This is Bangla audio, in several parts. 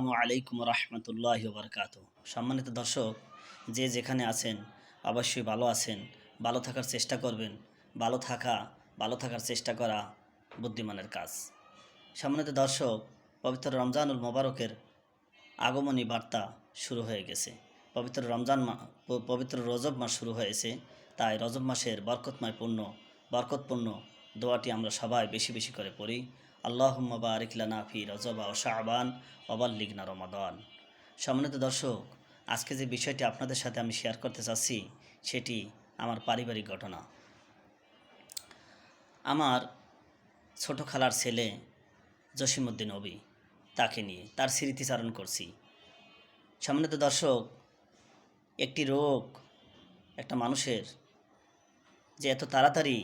আসসালামু আলাইকুম রহমতুল্লাহ বরকাত সম্মানিত দর্শক, যে যেখানে আছেন, অবশ্যই ভালো আছেন, ভালো থাকার চেষ্টা করবেন, ভালো থাকা, ভালো থাকার চেষ্টা করা বুদ্ধিমানের কাজ। সম্মানিত দর্শক, পবিত্র রমজানুল মোবারকের আগমনী বার্তা শুরু হয়ে গেছে। পবিত্র রমজান মা পবিত্র রজব মাস শুরু হয়েছে, তাই রজব মাসের বরকতময় পূর্ণ, বরকতপূর্ণ দোয়াটি আমরা সবাই বেশি বেশি করে পড়ি। আল্লাহুম্মা বারিক লানা ফি রজবা ও শাহবান অবাল্লিগনা রমাদান। সম্মানিত দর্শক, আজকে যে বিষয়টি আপনাদের সাথে আমি শেয়ার করতে চাচ্ছি, সেটি আমার পারিবারিক ঘটনা। আমার ছোট খালার ছেলে জসিমউদ্দিন অবি তাকে নিয়ে তার স্মৃতিচারণ করছি। সম্মানিত দর্শক, একটি রোগ, একটা মানুষের যে এত তাড়াতাড়ি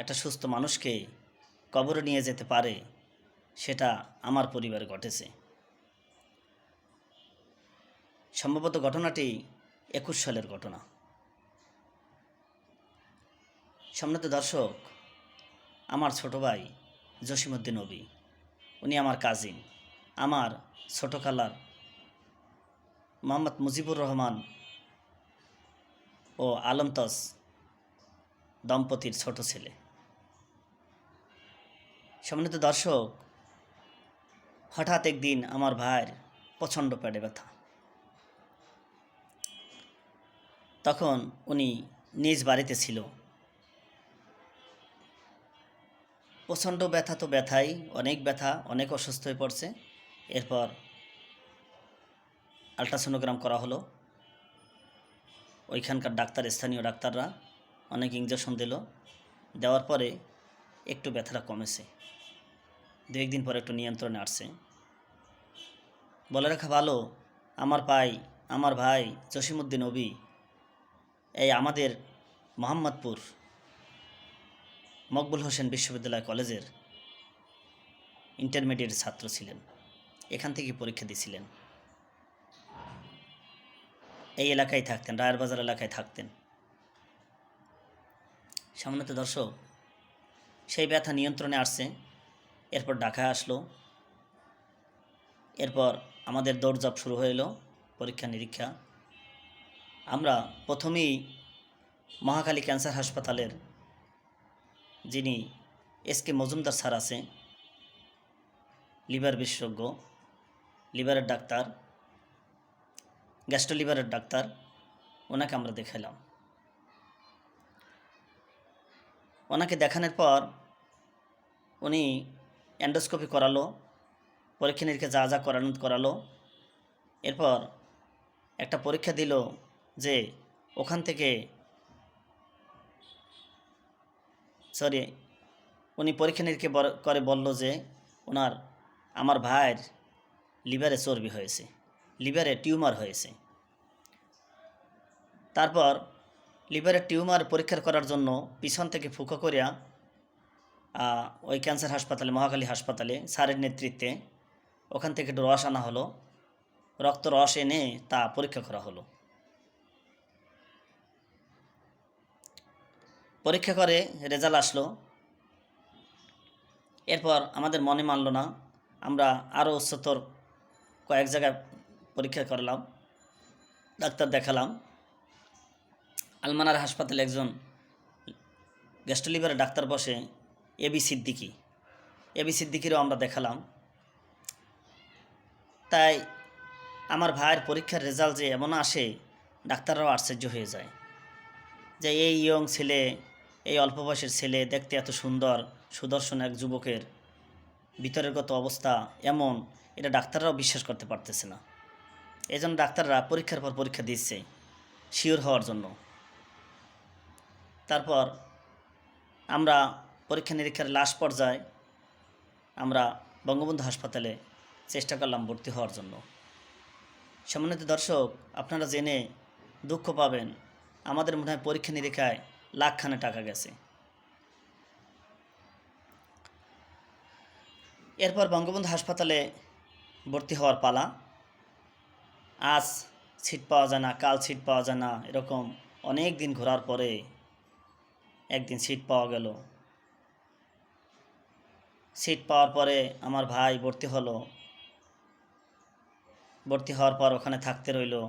একটা সুস্থ মানুষকে কবরে নিয়ে যেতে পারে, সেটা আমার পরিবারে ঘটেছে। সম্ভবত ঘটনাটি একুশ সালের ঘটনা। সম্মানিত দর্শক, আমার ছোট ভাই জসিমউদ্দিন নবী, উনি আমার কাজিন আমার ছোট খালার মোহাম্মদ মুজিবুর রহমান ও আলমতস দম্পতির ছোট ছেলে। সম্মানিত দর্শক, হঠাৎ একদিন আমার ভাইয়ের প্রচণ্ড পেটে ব্যথা। তখন উনি নিজ বাড়িতে ছিল। প্রচণ্ড ব্যথা তো ব্যথাই, অনেক ব্যথা, অনেক অসুস্থ হয়ে পড়ছে। এরপর আলট্রাসোনোগ্রাম করা হলো। ওইখানকার ডাক্তার, স্থানীয় ডাক্তাররা অনেক ইঞ্জেকশন দিল। দেওয়ার পরে একটু ব্যথাটা কমেছে। দু একদিন পর একটু নিয়ন্ত্রণে আসছে। বলে রাখা ভালো, আমার ভাই আমার ভাই, জসিমউদ্দিন অবি, এই আমাদের মোহাম্মদপুর মকবুল হোসেন বিশ্ববিদ্যালয় কলেজের ইন্টারমিডিয়েট ছাত্র ছিলেন। এখান থেকে পরীক্ষা দিয়েছিলেন এই এলাকায় থাকতেন, রায়ের বাজার এলাকায় থাকতেন। সামনেতে দর্শক সেই ব্যথা নিয়ন্ত্রণে আসছে। এরপর ঢাকায় আসলো। এরপর আমাদের দৌড়ঝাঁপ শুরু হয়ে এলো, পরীক্ষা নিরীক্ষা। আমরা প্রথমেই মহাকালী ক্যান্সার হাসপাতালের যিনি এস কে মজুমদার স্যার আছে, লিভার বিশেষজ্ঞ, লিভারের ডাক্তার গ্যাস্ট্রো লিভারের ডাক্তার, ওনাকে আমরা দেখালাম। ওনাকে দেখানোর পর উনি অ্যান্ডোস্কোপি করালো, পরীক্ষা নিরীক্ষা যা যা করানো করালো। এরপর একটা পরীক্ষা দিল যে ওখান থেকে সরি, উনি পরীক্ষা নিরীক্ষা করে বলল যে ওনার, আমার ভাইয়ের লিভারে চর্বি হয়েছে, লিভারে টিউমার হয়েছে। তারপর লিভারের টিউমার পরীক্ষা করার জন্য পিছন থেকে ফুকো করিয়া ওই ক্যান্সার হাসপাতালে, মহাকালী হাসপাতালে স্যারের নেতৃত্বে ওখান থেকে একটু রস আনা হলো। রক্ত রস এনে তা পরীক্ষা করা হলো। পরীক্ষা করে রেজাল্ট আসলো। এরপর আমাদের মনে মানলো না, আমরা আরও উচ্চতর কয়েক জায়গায় পরীক্ষা করলাম, ডাক্তার দেখালাম। আলমানার হাসপাতালে একজন গ্যাস্ট্রোলিভারের ডাক্তার বসে এবি সিদ্দিকি। এবি সিদ্দিকিরও আমরা দেখালাম। তাই আমার ভাইয়ের পরীক্ষার রেজাল্ট যে এমন আসে, ডাক্তাররাও আশ্চর্য হয়ে যায় যে এই ইয়ং ছেলে, এই অল্প বয়সের ছেলে দেখতে এত সুন্দর, সুদর্শন এক যুবকের ভিতরের গত অবস্থা এমন, এটা ডাক্তাররাও বিশ্বাস করতে পারতেছে না। এই জন্য ডাক্তাররা পরীক্ষার পর পরীক্ষা দিচ্ছে, শিওর হওয়ার জন্য। তারপর আমরা পরীক্ষা নিরীক্ষার লাশ পর্যায়ে আমরা বঙ্গবন্ধু হাসপাতালে চেষ্টা করলাম ভর্তি হওয়ার জন্য। সম্মানিত দর্শক, আপনারা জেনে দুঃখ পাবেন, আমাদের মনে হয় পরীক্ষা নিরীক্ষায় লাখখানে টাকা গেছে। এরপর বঙ্গবন্ধু হাসপাতালে ভর্তি হওয়ার পালা। আজ সিট পাওয়া যায় না, কাল সিট পাওয়া যায় না, এরকম অনেক দিন ঘোরার পরে একদিন সিট পাওয়া গেল। সিট পাওয়ার পরে আমার ভাই ভর্তি হলো। ভর্তি হওয়ার পর ওখানে থাকতে রইল।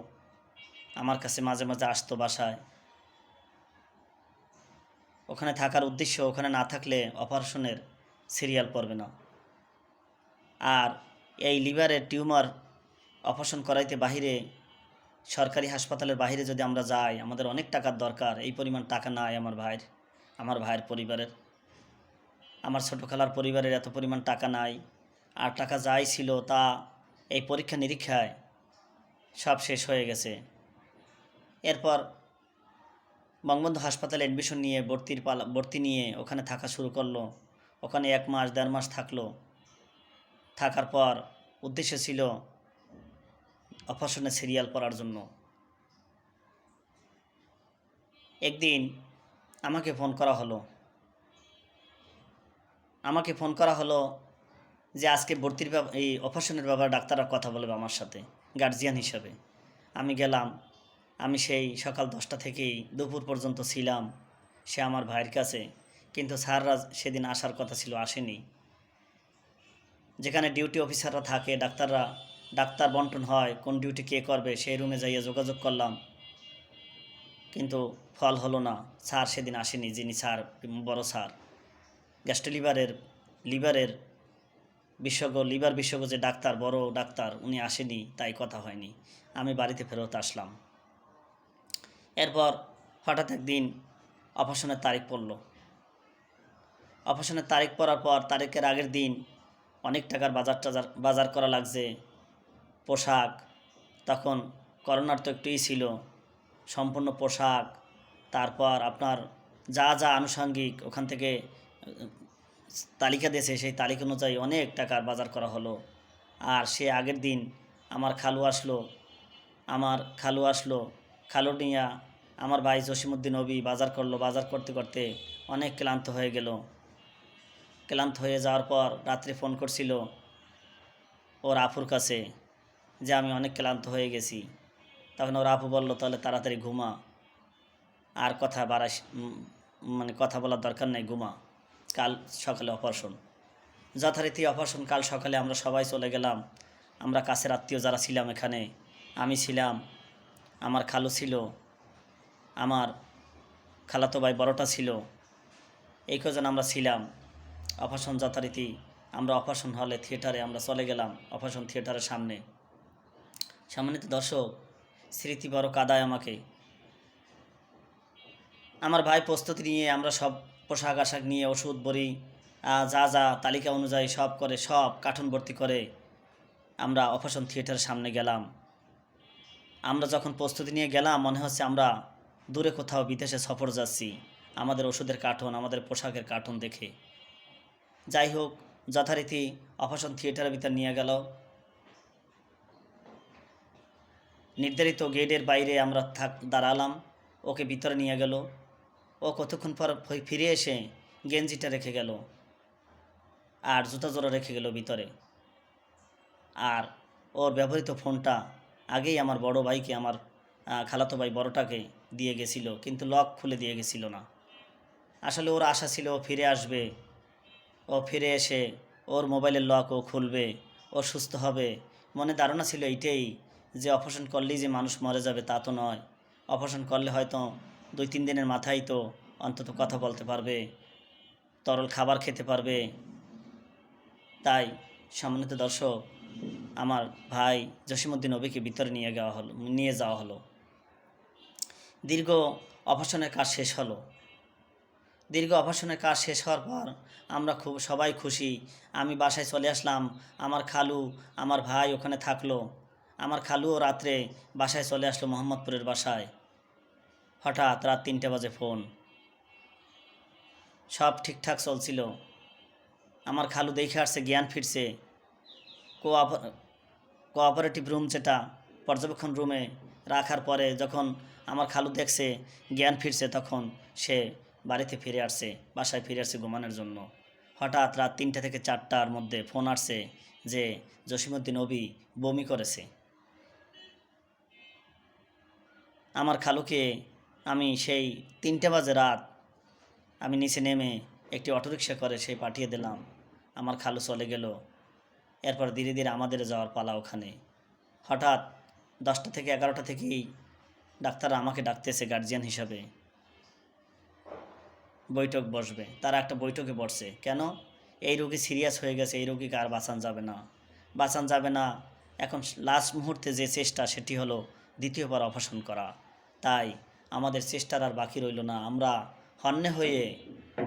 আমার কাছে মাঝে মাঝে আসতো বাসায়। ওখানে থাকার উদ্দেশ্য ওখানে না থাকলে অপারেশনের সিরিয়াল পড়বে না। আর এই লিভারের টিউমার অপারেশন করাইতে বাহিরে সরকারি হাসপাতালের বাইরে যদি আমরা যাই, আমাদের অনেক টাকার দরকার। এই পরিমাণ টাকা নাই আমার ভাইয়ের। আমার ভাইয়ের পরিবারের। আমার ছোটো খালার পরিবারের এত পরিমাণ টাকা নাই। আর টাকা যাই ছিল তা এই পরীক্ষা নিরীক্ষায় সব শেষ হয়ে গেছে। এরপর বঙ্গবন্ধু হাসপাতালে অ্যাডমিশন নিয়ে ভর্তির পালা, ভর্তি নিয়ে ওখানে থাকা শুরু করল। ওখানে এক মাস, দেড় মাস থাকল। থাকার পর উদ্দেশ্য ছিল অপারেশনের সিরিয়াল পড়ার জন্য। একদিন আমাকে ফোন করা হলো। আমাকে ফোন করা হলো যে আজকে ভর্তির এই অপারেশনের ব্যাপারে ডাক্তাররা কথা বলবে আমার সাথে গার্জিয়ান হিসাবে। আমি গেলাম, আমি সেই সকাল দশটা থেকেই দুপুর পর্যন্ত ছিলাম সে আমার ভাইয়ের কাছে, কিন্তু স্যাররা সেদিন আসার কথা ছিল, আসেনি। যেখানে ডিউটি অফিসাররা থাকে, ডাক্তাররা, ডাক্তার বন্টন হয়, কোন ডিউটি কে করবে, সেই রুমে যাইয়ে যোগাযোগ করলাম। কিন্তু ফল হলো না। স্যার সেদিন আসেনি যিনি স্যার বড় স্যার গ্যাস্ট্রোলিভারের লিভারের লিভারের বিশেষজ্ঞ, লিভার বিশেষজ্ঞ যে ডাক্তার, বড় ডাক্তার, উনি আসেনি, তাই কথা হয়নি। আমি বাড়িতে ফেরত আসলাম। এরপর হঠাৎ একদিন অপারেশনের তারিখ পড়ল। অপারেশনের তারিখ পড়ার পর তারিখের আগের দিন অনেক টাকার বাজার টাজার, বাজার করা লাগছে। পোশাক, তখন করোনার তো একটুই ছিল। সম্পূর্ণ পোশাক, তারপর আপনার যা যা আনুষঙ্গিক ওখান থেকে, তালিকা দিয়েছে, সেই তালিকা অনুযায়ী অনেক টাকার বাজার করা হলো। আর সে আগের দিন আমার খালু আসলো, আমার খালু আসলো, খালু নিয়া আমার ভাই জসিমুদ্দিন অবি বাজার করল, বাজার করতে করতে অনেক ক্লান্ত হয়ে গেল। ক্লান্ত হয়ে যাওয়ার পর রাত্রে ফোন করছিল ওর আফুর কাছে যে আমি অনেক ক্লান্ত হয়ে গেছি। তখন ওর আপু বলল, তাহলে তাড়াতাড়ি ঘুমা। আর কথা বাড়াস মানে কথা বলার দরকার নেই, ঘুমা। কাল সকালে অপারেশন। যথারীতি অপারেশন, কাল সকালে আমরা সবাই চলে গেলাম। আমরা কাছের আত্মীয় যারা ছিলাম এখানে, আমি ছিলাম, আমার খালু ছিল, আমার খালাতো ভাই বড়টা ছিল, এই কজন আমরা ছিলাম। অপারেশন যথারীতি, আমরা অপারেশন হলে থিয়েটারে আমরা চলে গেলাম, অপারেশন থিয়েটারের সামনে। সম্মানিত দর্শক স্মৃতি বড় কাদায় আমাকে। আমার ভাই প্রস্তুতি নিয়ে আমরা সব পোশাক আশাক নিয়ে ওষুধ, বড়ি যা যা তালিকা অনুযায়ী সব করে, সব কার্টুন ভর্তি করে আমরা অপারেশন থিয়েটারের সামনে গেলাম। আমরা যখন প্রস্তুতি নিয়ে গেলাম, মনে হচ্ছে আমরা দূরে কোথাও বিদেশে সফর যাচ্ছি, আমাদের ওষুধের কার্টুন, আমাদের পোশাকের কার্টুন দেখে। যাই হোক, যথারীতি অপারেশন থিয়েটারের ভিতর নিয়ে গেল। নির্ধারিত গেটের বাইরে আমরা থাক, দাঁড়ালাম। ওকে ভিতরে নিয়ে গেল। ও কতক্ষণ পর ফিরে এসে গেঞ্জিটা রেখে গেল। আর জুতা জোড়া রেখে গেল ভিতরে। আর ওর ব্যবহৃত ফোনটা আগেই আমার বড় ভাইকে, আমার খালাতো ভাই বড়টাকে দিয়ে গেছিল, কিন্তু লক খুলে দিয়ে গেছিল না। আসলে ওর আশা ছিল ও ফিরে আসবে। ও ফিরে এসে ওর মোবাইলের লক ও খুলবে। ও সুস্থ হবে। মনে ধারণা ছিল এইটাই। যে অপারেশন করলেই যে মানুষ মরে যাবে তা তো নয়। অপারেশন করলে হয়তো দুই তিন দিনের মাথায় তো অন্তত কথা বলতে পারবে, তরল খাবার খেতে পারবে। তাই সম্মানিত দর্শক, আমার ভাই জসিমুদ্দিন নবীকে ভিতরে নিয়ে যাওয়া হলো, নিয়ে যাওয়া হলো। দীর্ঘ অপারেশনের কাজ শেষ হলো। দীর্ঘ অপারেশনের কাজ শেষ হওয়ার পর আমরা খুব, সবাই খুশি। আমি বাসায় চলে আসলাম, আমার খালু, আমার ভাই ওখানে থাকল। আমার খালুও রাত্রে বাসায় চলে আসলো মোহাম্মদপুরের বাসায়। হঠাৎ রাত তিনটে বাজে ফোন। সব ঠিকঠাক চলছিল। আমার খালু দেখে আসছে, জ্ঞান ফিরছে। কোঅপার কোঅপারেটিভ রুম যেটা পর্যবেক্ষণ রুমে রাখার পরে যখন আমার খালু দেখছে, জ্ঞান ফিরছে তখন সে বাড়িতে ফিরে আসছে, বাসায় ফিরে আসছে ঘুমানোর জন্য। হঠাৎ রাত তিনটে থেকে চারটার মধ্যে ফোন আসছে যে জসিমুদ্দিন অবি বমি করেছে। আমার খালুকে আমি সেই তিনটে বাজে রাত আমি নিচে নেমে একটি অটোরিকশা করে সেই পাঠিয়ে দিলাম। আমার খালু চলে গেল। এরপর ধীরে ধীরে আমাদের যাওয়ার পালা ওখানে। হঠাৎ দশটা থেকে এগারোটা থেকেই ডাক্তাররা আমাকে ডাকতেছে গার্জিয়ান হিসাবে। বৈঠক বসবে। তারা একটা বৈঠকে বসছে। কেন? এই রোগী সিরিয়াস হয়ে গেছে, এই রোগীকে আর বাঁচান যাবে না। বাঁচান যাবে না। এখন লাস্ট মুহূর্তে যে চেষ্টা, সেটি হলো দ্বিতীয়বার অপারেশন করা। তাই আমাদের চেষ্টার আর বাকি রইল না। আমরা হন্যে হয়ে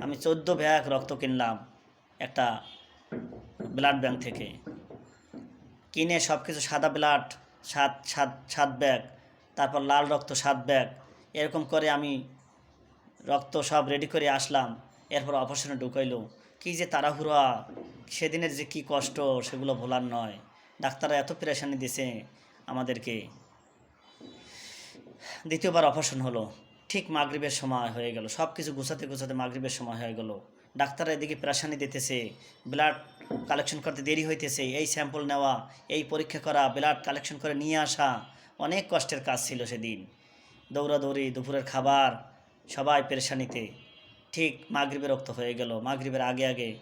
আমি চোদ্দ ব্যাগ রক্ত কিনলাম একটা ব্লাড ব্যাংক থেকে। কিনে সব কিছু সাদা ব্লাড, সাত সাত সাত ব্যাগ, তারপর লাল রক্ত সাত ব্যাগ, এরকম করে আমি রক্ত সব রেডি করে আসলাম। এরপর অপারেশনে ঢুকাইলো। কী যে তাড়াহুড়া, সেদিনের যে কি কষ্ট, সেগুলো ভোলার নয়। ডাক্তাররা এত পেরেশানি দিছে আমাদেরকে। দ্বিতীয়বার অপারেশন হলো। ঠিক মাগরিবের সময় হয়ে গেল। সব কিছু গুছাতে গুছাতে মাগরিবের সময় হয়ে গেল। ডাক্তাররা এদিকে পেরেশানি দিতেছে, ব্লাড কালেকশন করতে দেরি হইতেছে, এই স্যাম্পল নেওয়া, এই পরীক্ষা করা, ব্লাড কালেকশন করে নিয়ে আসা, অনেক কষ্টের কাজ ছিল সেদিন। দৌড়াদৌড়ি, দুপুরের খাবার, সবাই পেরেশানিতে। ঠিক মাগরিবের রক্ত হয়ে গেল। মাগরিবের আগে আগে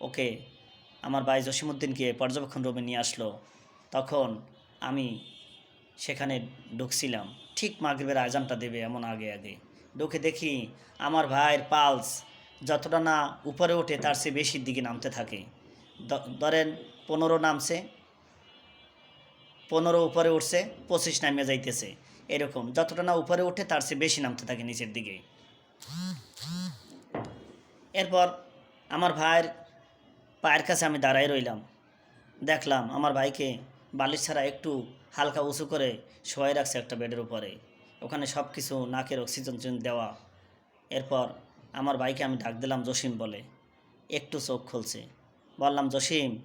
ওকে, আমার ভাই জসিমুদ্দিনকে পর্যবেক্ষণ রুমে নিয়ে আসলো। তখন আমি সেখানে ঢুকছিলাম। ঠিক মাগরিবের আজানটা দেবে এমন আগে আগে। ঢুকে দেখি আমার ভাইয়ের পালস যতটা না উপরে ওঠে তার চেয়ে বেশির দিকে নামতে থাকে। ধরেন পনেরো নামছে, পনেরো উপরে উঠছে, পঁচিশ নামে যাইতেছে। এরকম যতটা না উপরে ওঠে তার চেয়ে বেশি নামতে থাকে নিচের দিকে। এরপর আমার ভাইয়ের পায়ের কাছে আমি দাঁড়াই রইলাম। দেখলাম আমার ভাইকে বালিশ ছাড়া একটু হালকা উঁচু করে শোয়াই রাখছে একটা বেডের উপরে। ওখানে সব কিছু নাকের অক্সিজেন দেওয়া। এরপর আমার ভাইকে আমি ডাক দিলাম, জসিম বলে। একটু চোখ খুলছে। বললাম, জসিম,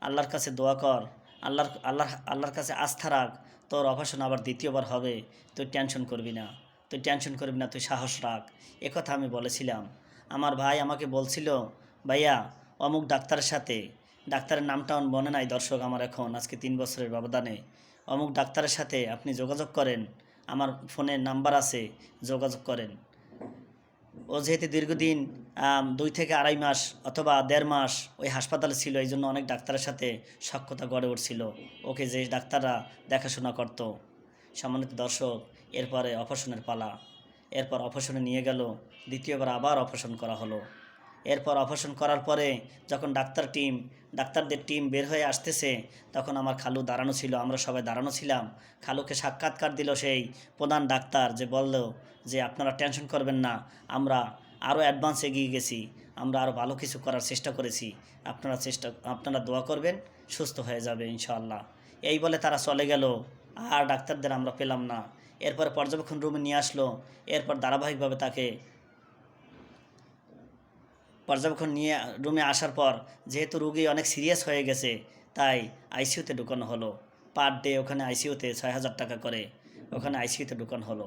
আল্লাহর কাছে দোয়া কর। আল্লাহর, আল্লাহ, আল্লাহর কাছে আস্থা রাখ। তোর অপারেশন আবার দ্বিতীয়বার হবে। তুই টেনশন করবি না। তুই টেনশন করবি না, তুই সাহস রাখ। একথা আমি বলেছিলাম। আমার ভাই আমাকে বলছিল, ভাইয়া, অমুক ডাক্তারের সাথে। ডাক্তারের নামটা মনে নাই দর্শক আমার এখন, আজকে তিন বছরের ব্যবধানে। অমুক ডাক্তারের সাথে আপনি যোগাযোগ করেন, আমার ফোনে নাম্বার আছে, যোগাযোগ করেন। ও যেহেতু দীর্ঘদিন দুই থেকে আড়াই মাস অথবা দেড় মাস ওই হাসপাতালে ছিল, এই জন্য অনেক ডাক্তারের সাথে সক্ষতা গড়ে উঠছিল। ওকে যে ডাক্তাররা দেখাশোনা করত, সম্মানিত দর্শক, এরপরে অপারেশনের পালা। এরপর অপারেশনে নিয়ে গেল, দ্বিতীয়বার আবার অপারেশন করা হলো। এরপর অপারেশন করার পরে যখন ডাক্তার টিম, ডাক্তারদের টিম বের হয়ে আসতেছে, তখন আমার খালু দাঁড়ানো ছিল, আমরা সবাই দাঁড়ানো ছিলাম। খালুকে সাক্ষাৎকার দিল সেই প্রধান ডাক্তার যে বলল যে, আপনারা টেনশন করবেন না, আমরা আরও অ্যাডভান্স এগিয়ে গেছি, আমরা আরও ভালো কিছু করার চেষ্টা করেছি, আপনারা চেষ্টা, আপনারা দোয়া করবেন, সুস্থ হয়ে যাবে ইনশাআল্লাহ। এই বলে তারা চলে গেল, আর ডাক্তারদের আমরা পেলাম না। এরপর পর্যবেক্ষণ রুমে নিয়ে আসলো, এরপর ধারাবাহিকভাবে তাকে পর্যবেক্ষণ নিয়ে রুমে আসার পর যেহেতু রুগী অনেক সিরিয়াস হয়ে গেছে, তাই আইসিইউতে ঢুকানো হলো। পার ডে ওখানে আইসিইউতে ছয় হাজার টাকা করে ওখানে আইসিইউতে ঢুকানো হলো।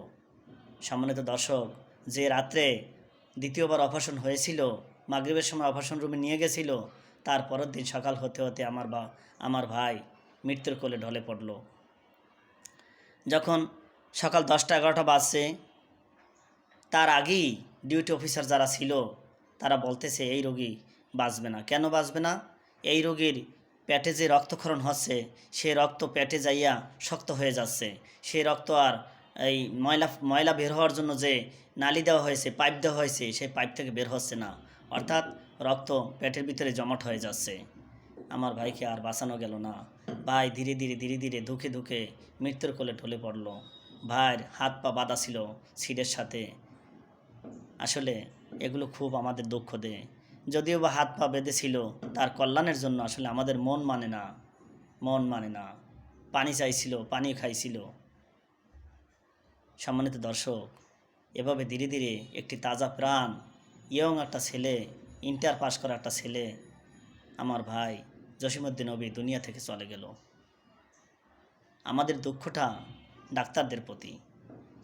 সম্মানিত দর্শক, যে রাত্রে দ্বিতীয়বার অপারেশন হয়েছিল, মাগরিবের সময় অপারেশন রুমে নিয়ে গেছিল, তার পরের দিন সকাল হতে হতে আমার বা, আমার ভাই মৃত্যুর কোলে ঢলে পড়ল। যখন সকাল দশটা এগারোটা বাজছে, তার আগেই ডিউটি অফিসার যারা ছিল তারা বলতেছে, এই রোগী বাঁচবে না। কেন বাঁচবে না? এই রোগীর পেটে যে রক্তক্ষরণ হচ্ছে, সে রক্ত পেটে যাইয়া শক্ত হয়ে যাচ্ছে। সেই রক্ত আর এই ময়লা ময়লা বের হওয়ার জন্য যে নালি দেওয়া হয়েছে, পাইপ দেওয়া হয়েছে সেই পাইপ থেকে বের হচ্ছে না। অর্থাৎ রক্ত পেটের ভিতরে জমাট হয়ে যাচ্ছে। আমার ভাইকে আর বাঁচানো গেল না। ভাই ধীরে ধীরে ধীরে ধীরে ধুকে ধুকে মৃত্যুর কোলে ঢলে পড়ল। ভাইয়ের হাত পা বাঁধা ছিল সিটের সাথে। আসলে এগুলো খুব আমাদের দুঃখ দেয়। যদিও বা হাত পা বেঁধেছিল তার কল্যাণের জন্য আসলে আমাদের মন মানে না, মন মানে না। পানি চাইছিল, পানি খাইছিল। সম্মানিত দর্শক, এভাবে ধীরে ধীরে একটি তাজা প্রাণ, ইয়ং একটা ছেলে, ইন্টার পাস করা একটা ছেলে, আমার ভাই জসিমুদ্দিন নবী দুনিয়া থেকে চলে গেল। আমাদের দুঃখটা ডাক্তারদের প্রতি।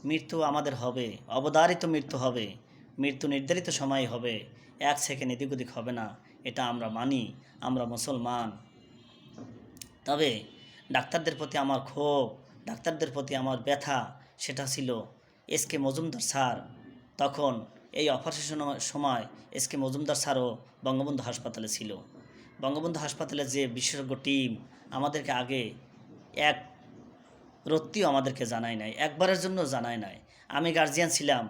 মৃত্যু আমাদের হবে, অবধারিত মৃত্যু হবে। মৃত্যু নির্ধারিত সময় হবে। এক সেকেন্ড এদিক ওদিক হবে না। এটা আমরা মানি, আমরা মুসলমান। তবে ডাক্তারদের প্রতি আমার ক্ষোভ, ডাক্তারদের প্রতি আমার ব্যথা, সেটা ছিল এস কে মজুমদার স্যার। তখন এই অপারেশনের সময় এস কে মজুমদার স্যারও বঙ্গবন্ধু হাসপাতালে ছিল। বঙ্গবন্ধু হাসপাতালে যে বিশেষজ্ঞ টিম আমাদেরকে আগে এক রত্তিও আমাদেরকে জানায় নাই, একবারের জন্য জানায় নাই। আমি গার্জিয়ান ছিলাম।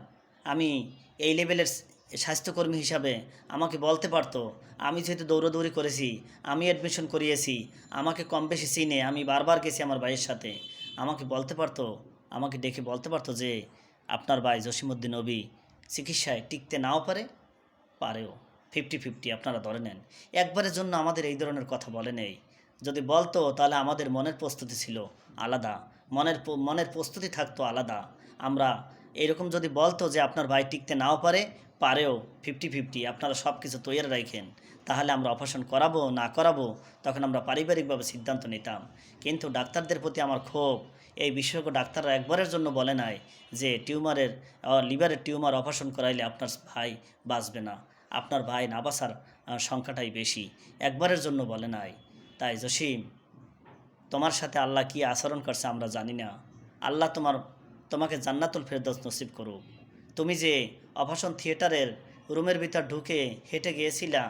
আমি এই লেভেলের স্বাস্থ্যকর্মী হিসাবে আমাকে বলতে পারতো, আমি যেহেতু দৌড়াদৌড়ি করেছি, আমি অ্যাডমিশন করিয়েছি, আমাকে কম বেশি চিনে, আমি বারবার গেছি আমার ভাইয়ের সাথে। আমাকে বলতে পারতো, আমাকে ডেকে বলতে পারতো যে, আপনার ভাই জসিমুদ্দিন নবী চিকিৎসায় টিকতে নাও পারে? পারেও। ফিফটি ফিফটি, আপনারা ধরে নেন। একবারের জন্য আমাদের এই ধরনের কথা বলে নেই। যদি বলতো, তাহলে আমাদের মনের প্রস্তুতি ছিল আলাদা, মনের মনের প্রস্তুতি থাকতো আলাদা। আমরা এরকম যদি বলতো যে আপনার ভাই টিকতে নাও পারে পারেও ফিফটি ফিফটি আপনারা সব কিছু তৈরি রাখেন তাহলে আমরা অপারেশন করাবো না করাবো তখন আমরা পারিবারিকভাবে সিদ্ধান্ত নিতাম। কিন্তু ডাক্তারদের প্রতি আমার ক্ষোভ এই বিশেষজ্ঞ ডাক্তাররা একবারের জন্য বলে নাই যে টিউমারের লিভারের টিউমার অপারেশন করাইলে আপনার ভাই বাঁচবে না আপনার ভাই না আহ, সংখ্যাটাই বেশি একবারের জন্য বলে নাই। তাই জসিম তোমার সাথে আল্লাহ কি আচরণ করছে আমরা জানি না। আল্লাহ তোমার তোমাকে জান্নাতুল ফেরদৌস নসিব করুক। তুমি যে অপারেশন থিয়েটারের রুমের ভিতর ঢুকে হেঁটে গিয়েছিলা,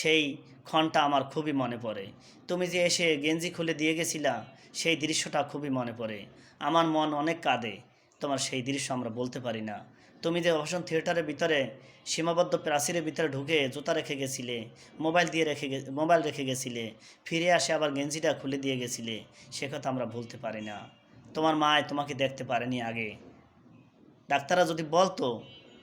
সেই ক্ষণটা আমার খুবই মনে পড়ে। তুমি যে এসে গেঞ্জি খুলে দিয়ে গেছিলা, সেই দৃশ্যটা খুবই মনে পড়ে। আমার মন অনেক কাঁদে, তোমার সেই দৃশ্য আমরা বলতে পারি না। তুমি যে অপারেশন থিয়েটারের ভিতরে, সীমাবদ্ধ প্রাচীরের ভিতরে ঢুকে জুতা রেখে গেছিলে, মোবাইল দিয়ে রেখে মোবাইল রেখে গেছিলে, ফিরে আসে আবার গেঞ্জিটা খুলে দিয়ে গেছিলে, সে কথা আমরা ভুলতে পারি না। তোমার মায় তোমাকে দেখতে পারেনি আগে। ডাক্তাররা যদি বলতো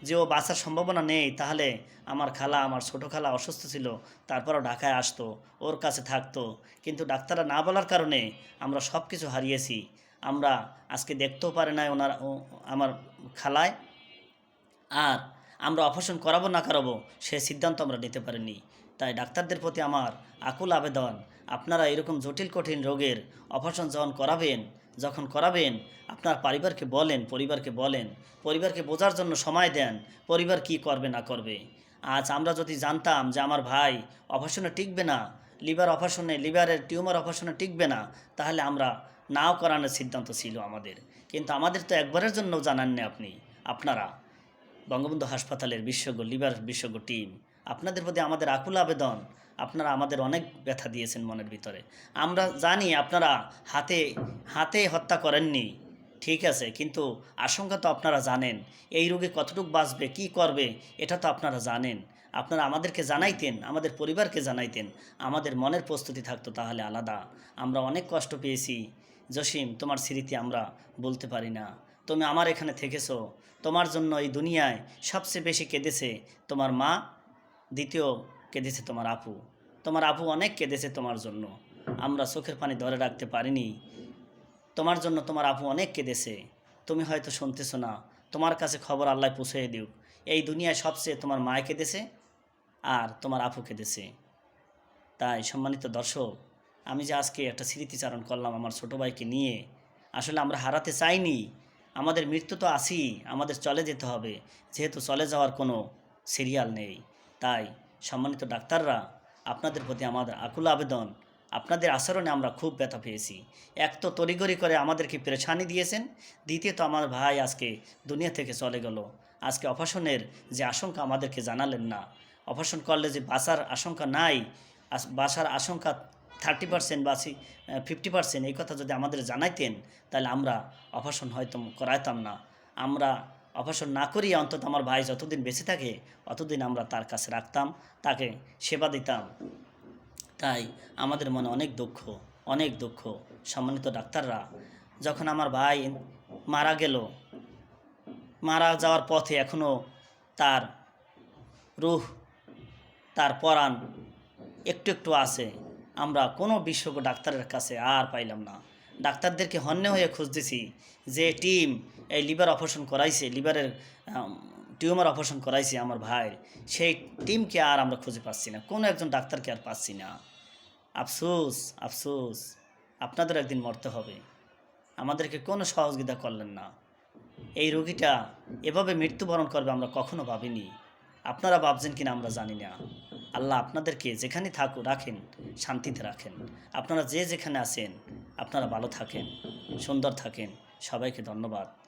যে ও বাঁচার সম্ভাবনা নেই, তাহলে আমার খালা, আমার ছোটো খালা অসুস্থ ছিল, তারপরও ঢাকায় আসতো, ওর কাছে থাকতো। কিন্তু ডাক্তাররা না বলার কারণে আমরা সব কিছু হারিয়েছি। আমরা আজকে দেখতেও পারে না ওনার আমার খালায়। আর আমরা অপারেশন করাবো না করাবো, সে সিদ্ধান্ত আমরা নিতে পারিনি। তাই ডাক্তারদের প্রতি আমার আকুল আবেদন। আপনারা এরকম জটিল, কঠিন রোগের অপারেশন যখন করাবেন যখন করাবেন, আপনার পরিবারকে বলেন পরিবারকে বলেন, পরিবারকে বোঝার জন্য সময় দেন, পরিবার কি করবে, না করবে। আজ আমরা যদি জানতাম যে আমার ভাই অপারেশনে টিকবে না লিভার অপারেশনে লিভারের টিউমার অপারেশনে টিকবে না, তাহলে আমরা নাও করানোর সিদ্ধান্ত ছিল আমাদের। কিন্তু আমাদের তো একবারের জন্য জানাননি আপনি, আপনারা। বঙ্গবন্ধু হাসপাতালের বিশেষজ্ঞ লিভার বিশেষজ্ঞ টিম আপনাদের প্রতি আমাদের আকুল আবেদন আপনারা আমাদের অনেক ব্যথা দিয়েছেন মনের ভিতরে। আমরা জানি আপনারা হাতে হাতে হত্যা করেননি, ঠিক আছে, কিন্তু আশঙ্কা তো আপনারা জানেন। এই রোগে কতটুকু বাঁচবে, কি করবে, এটা তো আপনারা জানেন। আপনারা আমাদেরকে জানাইতেন, আমাদের পরিবারকে জানাইতেন, আমাদের মনের প্রস্তুতি থাকতো তাহলে আলাদা। আমরা অনেক কষ্ট পেয়েছি। জসিম, তোমার স্মৃতি আমরা বলতে পারি না। তুমি আমার এখানে থেকেছো, তোমার জন্য এই দুনিয়ায় সবচেয়ে বেশি কেঁদেছে তোমার মা, দ্বিতীয় কেঁদেছে তোমার আপু। তোমার আপু অনেক কেঁদেছে তোমার জন্য। আমরা চোখের পানি ধরে রাখতে পারিনি। তোমার জন্য তোমার আপু অনেক কেঁদেছে। তুমি হয়তো শুনতেছো না। তোমার কাছে খবর আল্লাহ পৌঁছে দিও এই দুনিয়ায় সবচেয়ে তোমার মায় কেঁদেছে আর তোমার আপু কেঁদেছে। তাই সম্মানিত দর্শক, আমি যে আজকে একটা স্মৃতিচারণ করলাম আমার ছোটো ভাইকে নিয়ে, আসলে আমরা হারাতে চাইনি। আমাদের মৃত্যু তো আসি আমাদের চলে যেতে হবে। যেহেতু চলে যাওয়ার কোনো সিরিয়াল নেই। তাই সম্মানিত ডাক্তাররা, আপনাদের প্রতি আমাদের আকুল আবেদন, আপনাদের আচরণে আমরা খুব ব্যথা পেয়েছি। এক তো তড়িগড়ি করে আমাদেরকে পেরেছানি দিয়েছেন, দ্বিতীয়ত আমার ভাই আজকে দুনিয়া থেকে চলে গেল। আজকে অপারেশনের যে আশঙ্কা আমাদেরকে জানালেন না। অপারেশন করলে যে বাঁচার আশঙ্কা নাই বাঁচার আশঙ্কা থার্টি পার্সেন্ট বা ফিফটি পার্সেন্ট এই কথা যদি আমাদের জানাইতেন, তাহলে আমরা অপারেশন হয়তো করাইতাম না। আমরা অপারেশন না করিয়ে অন্তত আমার ভাই যতদিন বেঁচে থাকে, অতদিন আমরা তার কাছে রাখতাম, তাকে সেবা দিতাম। তাই আমাদের মনে অনেক দুঃখ অনেক দুঃখ। সম্মানিত ডাক্তাররা, যখন আমার ভাই মারা গেল, মারা যাওয়ার পথে এখনও তার রুহ, তার পরাণ একটু একটু আছে, আমরা কোনো বিশেষজ্ঞ ডাক্তারের কাছে আর পাইলাম না। ডাক্তারদেরকে হন্যে হয়ে খুঁজতেছি যে টিম এই লিভার অপারেশন করাইছে লিভারের টিউমার অপারেশন করাইছে আমার ভাই। সেই টিমকে আর আমরা খুঁজে পাচ্ছি না। কোনো একজন ডাক্তারকে আর পাচ্ছি না। আফসোস আফসোস। আপনাদের একদিন মরতে হবে। আমাদেরকে কোনো সহযোগিতা করলেন না। এই রোগীটা এভাবে মৃত্যুবরণ করবে আমরা কখনো ভাবিনি। আপনারা ভাবছেন কিনা আমরা জানি না। আল্লাহ আপনাদেরকে যেখানে থাকু রাখেন, শান্তিতে রাখেন। আপনারা যে যেখানে আছেন, আপনারা ভালো থাকেন, সুন্দর থাকেন। সবাইকে ধন্যবাদ।